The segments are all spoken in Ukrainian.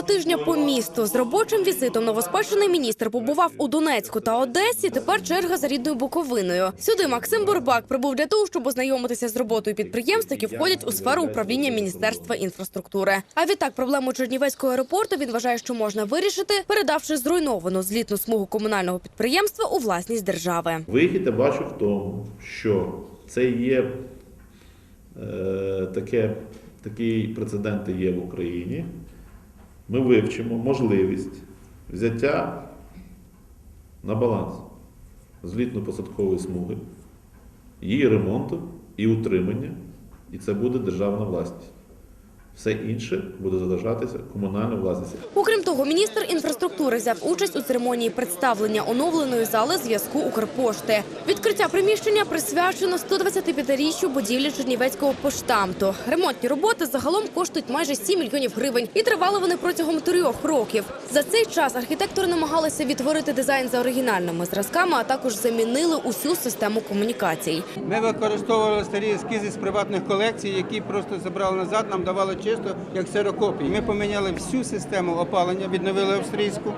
цього тижня по місту з робочим візитом новоспечений міністр побував у Донецьку та Одесі. Тепер черга за рідною Буковиною. Сюди Максим Бурбак прибув для того, щоб ознайомитися з роботою підприємств, які входять у сферу управління Міністерства інфраструктури. А відтак проблему Чернівецького аеропорту він вважає, що можна вирішити, передавши зруйновану злітну смугу комунального підприємства у власність держави. Вихід я бачу в тому, що це є е, таке, такі прецеденти є в Україні. Ми вивчимо можливість взяття на баланс злітно-посадкової смуги, її ремонту і утримання, і це буде державна власність. Все інше буде залишатися комунальною власністю. Окрім того, міністр інфраструктури взяв участь у церемонії представлення оновленої зали зв'язку Укрпошти. Відкриття приміщення присвячено 125-річчю будівлі Чернівецького поштамту. Ремонтні роботи загалом коштують майже 7 мільйонів гривень, і тривали вони протягом трьох років. За цей час архітектори намагалися відтворити дизайн за оригінальними зразками, а також замінили усю систему комунікацій. Ми використовували старі ескізи з приватних колекцій, які просто забрали назад, нам давали чисто як ксерокопії. Ми поміняли всю систему опалення, відновили австрійську.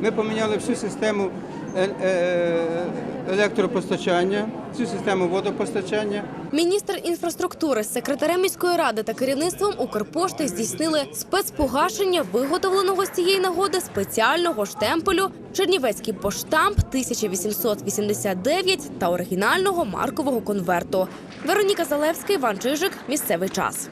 Ми поміняли всю систему е- е- електропостачання, всю систему водопостачання. Міністр інфраструктури з секретарем міської ради та керівництвом Укрпошти здійснили спецпогашення виготовленого з цієї нагоди спеціального штемпелю Чернівецький поштамп 1889 та оригінального маркового конверту. Вероніка Залевська, Іван Чижик. Місцевий час.